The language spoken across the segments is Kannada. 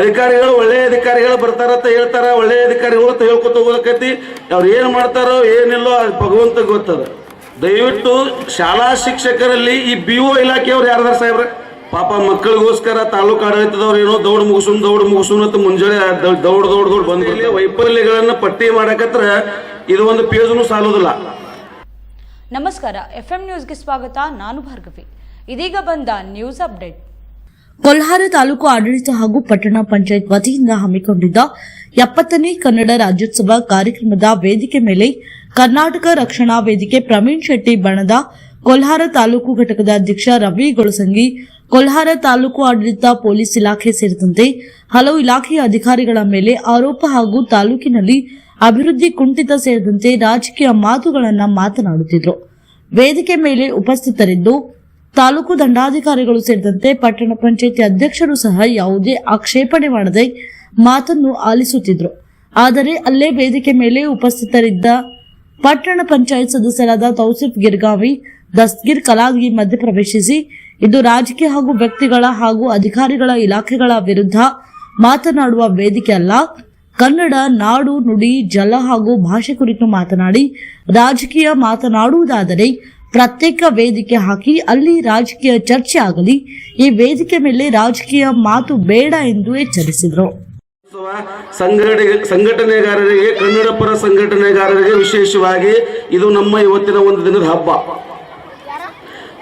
ಅಧಿಕಾರಿಗಳು ಒಳ್ಳೆ ಅಧಿಕಾರಿಗಳು ಬರ್ತಾರಂತ ಹೇಳ್ತಾರ. ಒಳ್ಳೆ ಅಧಿಕಾರಿಗಳು ಅಂತ ಹೇಳ್ಕೊತ ಹೋಗೋದಕ್ಕೈತಿ ಅವ್ರು ಏನ್ ಮಾಡ್ತಾರೋ ಏನಿಲ್ಲೋ ಅದು ಭಗವಂತ ಗೊತ್ತದ. ದಯವಿಟ್ಟು ಶಾಲಾ ಶಿಕ್ಷಕರಲ್ಲಿ ಈ ಬಿ ಒ ಇಲಾಖೆಯವ್ರು ಯಾರದಾರ ಸಾಹೇಬ್ರ? ಪಾಪ ಮಕ್ಕಳಿಗೋಸ್ಕರ ತಾಲೂಕು ಆಡಳಿತದವ್ರು ಏನೋ ದೌಡ್ ಮುಗಿಸು ದೌಡ್ ಮುಗಿಸುನ್ ಅಂತ ಮುಂಜಾನೆ ದೌಡ್ ದೌಡ್ ದೌಡ್ ಬಂದ ಬಂದು ವೈಫಲ್ಯಗಳನ್ನ ಪಟ್ಟಿ ಮಾಡಕತ್ರ ಇದು ಒಂದು ಪೇಜನು ಸಾಲೋದಿಲ್ಲ. ನಮಸ್ಕಾರ ಎಫ್ ಎಂ ನ್ಯೂಸ್ಗೆ ಸ್ವಾಗತ. ನಾನು ಭಾರ್ಗವಿ. ಇದೀಗ ಬಂದ ನ್ಯೂಸ್ ಅಪ್ಡೇಟ್. ಕೊಲ್ಹಾರ ತಾಲೂಕು ಆಡಳಿತ ಹಾಗೂ ಪಟ್ಟಣ ಪಂಚಾಯತ್ ವತಿಯಿಂದ ಹಮ್ಮಿಕೊಂಡಿದ್ದ ಎಪ್ಪತ್ತನೇ ಕನ್ನಡ ರಾಜ್ಯೋತ್ಸವ ಕಾರ್ಯಕ್ರಮದ ವೇದಿಕೆ ಮೇಲೆ ಕರ್ನಾಟಕ ರಕ್ಷಣಾ ವೇದಿಕೆ ಪ್ರವೀಣ್ ಶೆಟ್ಟಿ ಬಣದ ಕೊಲ್ಹಾರ ತಾಲೂಕು ಘಟಕದ ಅಧ್ಯಕ್ಷ ರವಿ ಗೊಳಸಂಗಿ, ಕೊಲ್ಹಾರ ತಾಲೂಕು ಆಡಳಿತ ಪೊಲೀಸ್ ಇಲಾಖೆ ಸೇರಿದಂತೆ ಹಲವು ಇಲಾಖೆಯ ಅಧಿಕಾರಿಗಳ ಮೇಲೆ ಆರೋಪ ಹಾಗೂ ತಾಲೂಕಿನಲ್ಲಿ ಅಭಿವೃದ್ಧಿ ಕುಂಠಿತ ಸೇರಿದಂತೆ ರಾಜಕೀಯ ಮಾತುಗಳನ್ನು ಮಾತನಾಡುತ್ತಿದ್ದರು ವೇದಿಕೆ ಮೇಲೆ ಉಪಸ್ಥಿತರಿದ್ದು ತಾಲೂಕು ದಂಡಾಧಿಕಾರಿಗಳು ಸೇರಿದಂತೆ ಪಟ್ಟಣ ಪಂಚಾಯಿತಿ ಅಧ್ಯಕ್ಷರು ಸಹ ಯಾವುದೇ ಆಕ್ಷೇಪಣೆ ಮಾಡದೆ ಮಾತನ್ನು ಆಲಿಸುತ್ತಿದ್ರು ಆದರೆ ಅಲ್ಲೇ ವೇದಿಕೆ ಮೇಲೆ ಉಪಸ್ಥಿತರಿದ್ದ ಪಟ್ಟಣ ಪಂಚಾಯತ್ ಸದಸ್ಯರಾದ ತೌಸಿಫ್ ಗಿರ್ಗಾವಿ ದಸ್ಗಿರ್ ಕಲಾಗಿ ಮಧ್ಯಪ್ರವೇಶಿಸಿ ಇದು ರಾಜಕೀಯ ಹಾಗೂ ವ್ಯಕ್ತಿಗಳ ಹಾಗೂ ಅಧಿಕಾರಿಗಳ ಇಲಾಖೆಗಳ ವಿರುದ್ಧ ಮಾತನಾಡುವ ವೇದಿಕೆ ಅಲ್ಲ. ಕನ್ನಡ, ನಾಡು, ನುಡಿ, ಜಲ ಹಾಗೂ ಭಾಷೆ ಕುರಿತು ಮಾತನಾಡಿ ರಾಜಕೀಯ ಮಾತನಾಡುವುದಾದರೆ ಪ್ರತ್ಯೇಕ ವೇದಿಕೆ ಹಾಕಿ ಅಲ್ಲಿ ರಾಜಕೀಯ ಚರ್ಚೆ ಆಗಲಿ ಈ ವೇದಿಕೆ ಮೇಲೆ ರಾಜಕೀಯ ಮಾತು ಬೇಡ ಎಂದು ಎಚ್ಚರಿಸಿದರು. ಸಂಘಟನೆ ಸಂಘಟನೆಗಾರರಿಗೆ ಕನ್ನಡ ಪರ ಸಂಘಟನೆಗಾರರಿಗೆ ವಿಶೇಷವಾಗಿ ಇದು ನಮ್ಮ ಇವತ್ತಿನ ಒಂದು ದಿನದ ಹಬ್ಬ.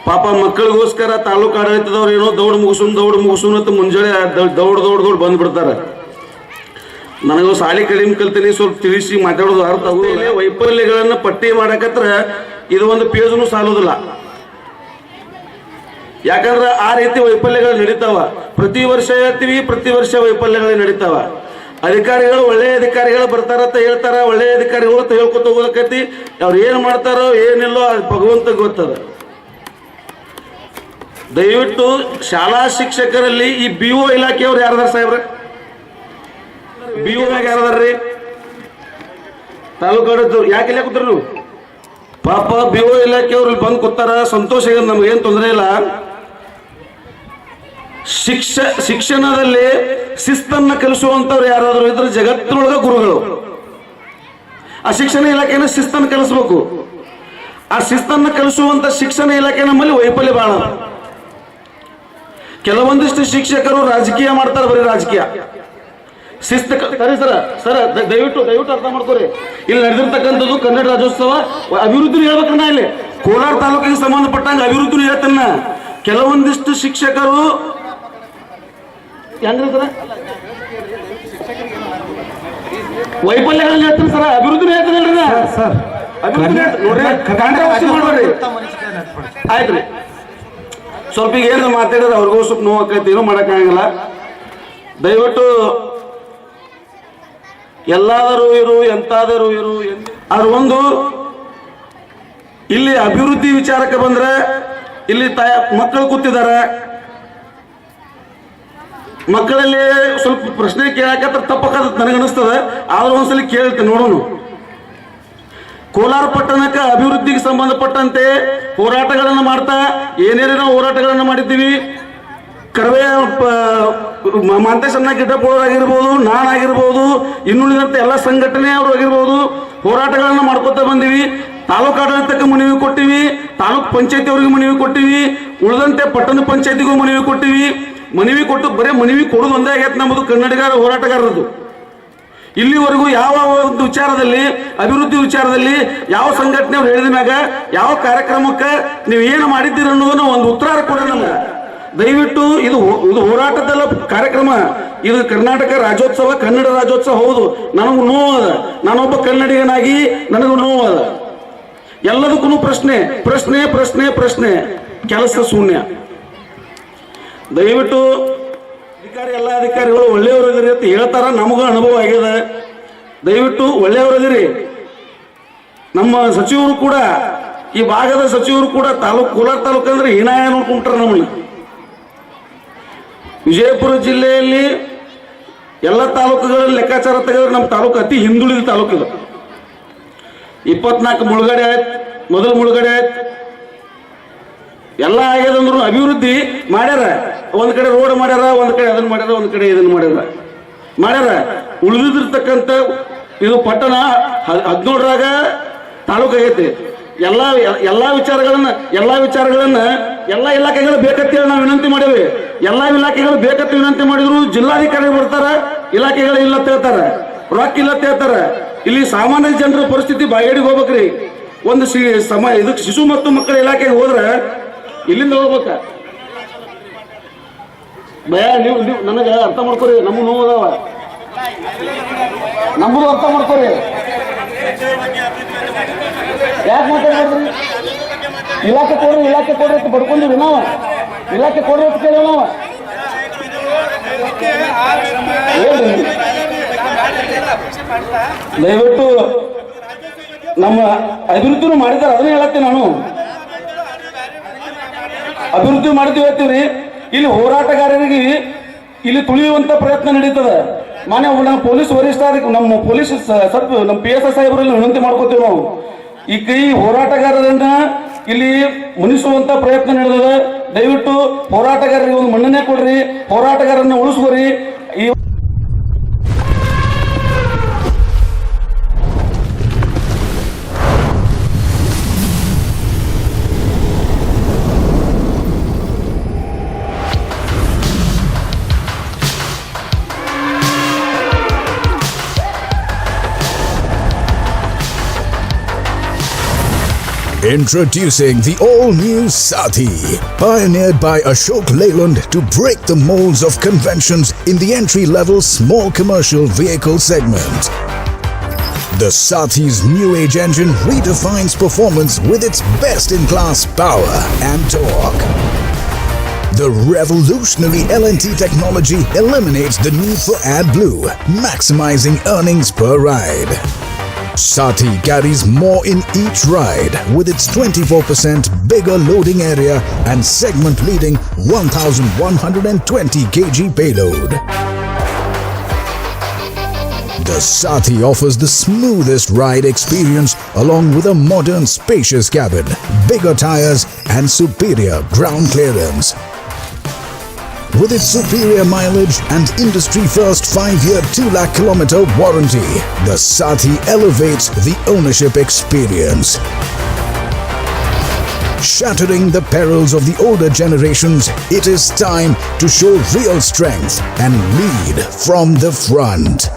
ಪಾಪ ಮಕ್ಕಳಿಗೋಸ್ಕರ ತಾಲೂಕು ಆಡಳಿತದವ್ರು ಏನೋ ದೌಡ್ ಮುಗಿಸೋನ್ ದೌಡ್ ಮುಗಿಸೋನ್ ಅಂತ ಮುಂಜಾನೆ ದೌಡ್ ದೌಡ್ ದೌಡ್ ಬಂದ್ಬಿಡ್ತಾರೆ. ನನಗೂ ಸಾಲಿ ಕಡಿಮೆ ಕಲ್ತೀನಿ ಸ್ವಲ್ಪ ತಿಳಿಸಿ ಮಾತಾಡೋದು ಅರ್ಥ ವೈಫಲ್ಯಗಳನ್ನ ಪಟ್ಟಿ ಮಾಡಕತ್ರ ಇದು ಒಂದು ಪೇಜನು ಸಾಲೋದಿಲ್ಲ ಯಾಕಂದ್ರೆ ಆ ರೀತಿ ವೈಫಲ್ಯಗಳು ನಡೀತಾವ. ಪ್ರತಿ ವರ್ಷ ಹೇಳ್ತೀವಿ, ಪ್ರತಿ ವರ್ಷ ವೈಫಲ್ಯಗಳು ನಡೀತಾವ. ಅಧಿಕಾರಿಗಳು ಒಳ್ಳೆ ಅಧಿಕಾರಿಗಳು ಬರ್ತಾರಂತ ಹೇಳ್ತಾರ, ಒಳ್ಳೆ ಅಧಿಕಾರಿಗಳು ಅಂತ ಹೇಳ್ಕೊತ ಹೋಗೋದಕ್ಕೈತಿ. ಅವ್ರು ಏನ್ ಮಾಡ್ತಾರೋ, ಏನಿಲ್ಲೋ ಅದು ಭಗವಂತ ಗೊತ್ತದ. ದಯವಿಟ್ಟು ಶಾಲಾ ಶಿಕ್ಷಕರಲ್ಲಿ ಈ ಬಿ ಓ ಇಲಾಖೆಯವ್ರು ಯಾರದಾರ ಸಾಹೇಬ್ರ? ಬಿ ಒ ಯಾರದಾರ್ರಿ ತಾಲೂಕು ಯಾಕೆ ಇಲ್ಲ ಕೂತ್ರು ನೀವು? ಪಾಪ ಬಿ ಓ ಇಲಾಖೆಯವ್ರು ಇಲ್ಲಿ ಬಂದು ಕೂತಾರ. ಸಂತೋಷ ಇದೆ ನಮ್ಗೇನು ತೊಂದರೆ ಇಲ್ಲ. ಶಿಕ್ಷ, ಶಿಕ್ಷಣದಲ್ಲಿ ಶಿಸ್ತನ್ನ ಕಲಿಸುವಂತವ್ರು ಯಾರಾದರೂ ಇದ್ರೆ ಜಗತ್ತಿನೊಳಗ ಗುರುಗಳು. ಆ ಶಿಕ್ಷಣ ಇಲಾಖೆನ ಶಿಸ್ತನ್ನ ಕಲಿಸ್ಬೇಕು. ಆ ಶಿಸ್ತನ್ನ ಕಲಿಸುವಂತ ಶಿಕ್ಷಣ ಇಲಾಖೆ ನಮ್ಮಲ್ಲಿ ವೈಫಲ್ಯ ಬಾಳ ಕೆಲವೊಂದಿಷ್ಟು ಶಿಕ್ಷಕರು ರಾಜಕೀಯ ಮಾಡ್ತಾರೆ, ಬರೀ ರಾಜಕೀಯ. ಶಿಸ್ತ ಸರಿ ಸರ ಸರ ದಯವಿಟ್ಟು ದಯವಿಟ್ಟು ಅರ್ಥ ಮಾಡ್ಕೋರಿ. ಇಲ್ಲಿ ನಡೆದಿರ್ತಕ್ಕಂಥದ್ದು ಕನ್ನಡ ರಾಜ್ಯೋತ್ಸವ ಅಭಿವೃದ್ಧಿ ಹೇಳ್ಬೇಕನ್ನ ಇಲ್ಲಿ. ಕೋಲಾರ ತಾಲೂಕಿಗೆ ಸಂಬಂಧಪಟ್ಟಂಗೆ ಅಭಿವೃದ್ಧಿ ಹೇಳ್ತಾನ ಕೆಲವೊಂದಿಷ್ಟು ಶಿಕ್ಷಕರು ಹೆಂಗ್ರಿ ಸರ? ವೈಫಲ್ಯಗಳನ್ನ ಹೇಳ್ತೀನಿ ಸರ ಅಭಿವೃದ್ಧಿ ಹೇಳ್ತೀನಿ ನಾ ಸರ್ ಆಯ್ತ್ರಿ ಸ್ವಲ್ಪ ಈಗ ಏನು ಮಾತಾಡಿದ್ರೆ ಅವ್ರಿಗೂ ಸ್ವಲ್ಪ ನೋವು ಆಕೈತಿ ಏನೂ ಮಾಡೋಕ್ಕಾಗಲ್ಲ ದಯವಿಟ್ಟು ಎಲ್ಲಾದರೂ ಇರು, ಎಂತಾದರೂ ಇರು ಆದ್ರೆ ಒಂದು, ಇಲ್ಲಿ ಅಭಿವೃದ್ಧಿ ವಿಚಾರಕ್ಕೆ ಬಂದ್ರೆ, ಇಲ್ಲಿ ತಾಯ ಮಕ್ಕಳು ಕೂತಿದ್ದಾರೆ. ಮಕ್ಕಳಲ್ಲಿ ಸ್ವಲ್ಪ ಪ್ರಶ್ನೆ ಕೇಳಕತ್ರ ತಪ್ಪಕ್ಕ ನನಗನ್ನಿಸ್ತದೆ. ಆದ್ರೂ ಒಂದ್ಸಲಿ ಕೇಳ್ತೇನೆ ನೋಡೋಣ. ಕೋಲಾರ ಪಟ್ಟಣಕ್ಕೆ ಅಭಿವೃದ್ಧಿಗೆ ಸಂಬಂಧಪಟ್ಟಂತೆ ಹೋರಾಟಗಳನ್ನು ಮಾಡ್ತಾ, ಏನೇನೇನೋ ಹೋರಾಟಗಳನ್ನು ಮಾಡಿದ್ದೀವಿ. ಕರವೇ ಮಾಂತೇಶನ್ನ ಗಿಡ್ಡಪ್ಪಳವರಾಗಿರ್ಬೋದು ನಾನಾಗಿರ್ಬೋದು ಇನ್ನುಳಿದಂತೆ ಎಲ್ಲ ಸಂಘಟನೆ ಅವರು ಆಗಿರ್ಬೋದು, ಹೋರಾಟಗಳನ್ನು ಮಾಡ್ಕೊತಾ ಬಂದಿವಿ. ತಾಲೂಕು ಆಡಳಿತಕ್ಕೆ ಮನವಿ ಕೊಟ್ಟಿವಿ, ತಾಲೂಕ್ ಪಂಚಾಯತಿ ಅವರಿಗೆ ಮನವಿ ಕೊಟ್ಟಿವಿ, ಉಳಿದಂತೆ ಪಟ್ಟಣ ಪಂಚಾಯತಿಗೂ ಮನವಿ ಕೊಟ್ಟಿವಿ. ಮನವಿ ಕೊಟ್ಟು ಬರೀ ಮನವಿ ಕೊಡೋದು ಒಂದೇ ಆಗೈತೆ ನಮ್ಮದು ಕನ್ನಡಿಗರ, ಹೋರಾಟಗಾರರದು. ಇಲ್ಲಿವರೆಗೂ ಯಾವ ಒಂದು ವಿಚಾರದಲ್ಲಿ, ಅಭಿವೃದ್ಧಿ ವಿಚಾರದಲ್ಲಿ, ಯಾವ ಸಂಘಟನೆ ಅವ್ರು ಹೇಳಿದ ಮ್ಯಾಗ, ಯಾವ ಕಾರ್ಯಕ್ರಮಕ್ಕೆ ನೀವು ಏನು ಮಾಡಿದ್ದೀರಿ ಅನ್ನೋದನ್ನ ಒಂದು ಉತ್ತರ ಕೊಡ್ರಿ ನಮ್ಗೆ. ದಯವಿಟ್ಟು ಇದು ಇದು ಹೋರಾಟದಲ್ಲ ಕಾರ್ಯಕ್ರಮ. ಇದು ಕರ್ನಾಟಕ ರಾಜ್ಯೋತ್ಸವ, ಕನ್ನಡ ರಾಜ್ಯೋತ್ಸವ ಹೌದು. ನನಗೂ ನೋವದ. ನಾನೊಬ್ಬ ಕನ್ನಡಿಗನಾಗಿ ನನಗೂ ಅದ ಎಲ್ಲದಕ್ಕೂ ಪ್ರಶ್ನೆ ಪ್ರಶ್ನೆ ಪ್ರಶ್ನೆ ಪ್ರಶ್ನೆ. ಕೆಲಸ ಶೂನ್ಯ. ದಯವಿಟ್ಟು ಅಧಿಕಾರಿ, ಎಲ್ಲ ಅಧಿಕಾರಿಗಳು ಒಳ್ಳೆಯವರಿದ್ದೀರಿ ಅಂತ ಹೇಳ್ತಾರ. ನಮಗೂ ಅನುಭವ ಆಗಿದೆ. ದಯವಿಟ್ಟು ಒಳ್ಳೆಯವರಿದ್ದೀರಿ ನಮ್ಮ ಸಚಿವರು ಕೂಡ, ಈ ಭಾಗದ ಸಚಿವರು ಕೂಡ ತಾಲೂಕು ಕೋಲಾರ ತಾಲೂಕು ಅಂದ್ರೆ ಹೀನಾಯ ನೋಡ್ಕೊಂಡ್ರ ನಮ್ಮನ್ನ. ವಿಜಯಪುರ ಜಿಲ್ಲೆಯಲ್ಲಿ ಎಲ್ಲ ತಾಲೂಕುಗಳಲ್ಲಿ ಲೆಕ್ಕಾಚಾರ ತೆಗೆದ್ರೆ ನಮ್ಮ ತಾಲೂಕು ಅತಿ ಹಿಂದುಳಿದ ತಾಲೂಕು ಇದು. ಇಪ್ಪತ್ನಾಲ್ಕು ಮುಳುಗಡೆ ಆಯ್ತು, ಮೊದಲು ಮುಳುಗಡೆ ಆಯ್ತು. ಎಲ್ಲ ಆಗ್ಯದಂದ್ರು ಅಭಿವೃದ್ಧಿ ಮಾಡ್ಯಾರ. ಒಂದ್ ಕಡೆ ರೋಡ್ ಮಾಡ್ಯಾರ, ಒಂದ್ ಕಡೆ ಅದನ್ನ ಮಾಡ್ಯಾರ, ಒಂದ್ ಕಡೆ ಇದನ್ನ ಮಾಡ್ಯಾರ. ಮಾಡ್ಯಾರ. ಉಳಿದಿರ್ತಕ್ಕಂಥ ಇದು ಪಟ್ಟಣ ಹದಿನೇಳರಾಗ ತಾಲೂಕು ಆಗೈತಿ. ಎಲ್ಲ ಎಲ್ಲಾ ವಿಚಾರಗಳನ್ನ ಎಲ್ಲಾ ವಿಚಾರಗಳನ್ನ ಎಲ್ಲಾ ಇಲಾಖೆಗಳು ಬೇಕಂತೇಳಿ ನಾವು ವಿನಂತಿ ಮಾಡೇವಿ ಎಲ್ಲಾ ಇಲಾಖೆಗಳು ಬೇಕತ್ತ ವಿನಂತಿ ಮಾಡಿದ್ರು ಜಿಲ್ಲಾಧಿಕಾರಿ ಬರ್ತಾರ, ಇಲಾಖೆಗಳು ಇಲ್ಲ ಹೇಳ್ತಾರ. ರೊಕ್ಕ ಇಲ್ಲ ಹೇಳ್ತಾರ. ಇಲ್ಲಿ ಸಾಮಾನ್ಯ ಜನರ ಪರಿಸ್ಥಿತಿ ಬಾಯಡಿಗೆ ಹೋಗ್ಬೇಕ್ರಿ. ಒಂದು ಸಮ ಇದಕ್ಕೆ ಶಿಶು ಮತ್ತು ಮಕ್ಕಳ ಇಲಾಖೆಗೆ ಹೋದ್ರ ಇಲ್ಲಿಂದ ಹೋಗ್ಬೇಕ. ಭಯ, ನೀವು ನೀವು ನನಗೆ ಅರ್ಥ ಮಾಡ್ಕೊರಿ, ನಮ್ಮ ನೋವು ಅದಾವ. ನಮ್ಮದು ಅರ್ಥ ಮಾಡ್ಕೊರಿ. ಯಾಕೆ ಮಾತಾಡ್ರಿ ಇಲಾಖೆ ಕೊಡ್ರಿ ಇಲಾಖೆ ಕೊಡ್ರಿ ಅಂತ ಬಡ್ಕೊಂಡಿವಿ ನಾವು. ಇಲಾಖೆ ಕೊಡ್ರಿ ಅಂತ ಕೇಳಿ ನಾವು ದಯವಿಟ್ಟು ನಮ್ಮ ಅಭಿವೃದ್ಧಿನೂ ಮಾಡಿದ್ದಾರೆ, ಅದನ್ನೇ ಹೇಳತ್ತೆ ನಾನು. ಅಭಿವೃದ್ಧಿ ಮಾಡ್ತೀವಿ ಹೇಳ್ತೀವ್ರಿ. ಇಲ್ಲಿ ಹೋರಾಟಗಾರರಿಗೆ ಇಲ್ಲಿ ತುಳಿಯುವಂತ ಪ್ರಯತ್ನ ನಡೀತದೆ. ಮಾನ್ಯ ನಮ್ಮ ಪೊಲೀಸ್ ವರಿಷ್ಠರಿಗೆ, ನಮ್ಮ ಪೊಲೀಸ್ ಸಬ್, ನಮ್ಮ ಪಿ ಎಸ್ ಐ ಸಾಹೇಬರಲ್ಲಿ ವಿನಂತಿ ಮಾಡ್ಕೋತೀವಿ ನಾವು. ಈ ಕೈ ಹೋರಾಟಗಾರರನ್ನ ಇಲ್ಲಿ ಮುನಿಸುವಂತ ಪ್ರಯತ್ನ ನಡೆದದ. ದಯವಿಟ್ಟು ಹೋರಾಟಗಾರರಿಗೆ ಒಂದು ಮನ್ನಣೆ ಕೊಡ್ರಿ. ಹೋರಾಟಗಾರನ್ನ ಉಳಿಸ್ಕೊರಿ. ಈ Introducing the all-new Sati, pioneered by Ashok Leyland to break the molds of conventions in the entry-level small commercial vehicle segment. The Sati's new age engine redefines performance with its best-in-class power and torque. The revolutionary LNT technology eliminates the need for AdBlue, maximizing earnings per ride. Sati carries more in each ride with its 24% bigger loading area and segment leading 1120 kg payload. The Sati offers the smoothest ride experience along with a modern spacious cabin, bigger tires and superior ground clearance. With its superior mileage and industry-first 5-year 2 lakh kilometer warranty, the Sati elevates the ownership experience. Shattering the perils of the older generations, it is time to show real strength and lead from the front.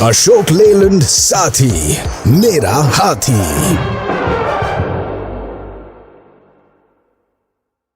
Ashok Leyland Sati, Mera Hathi.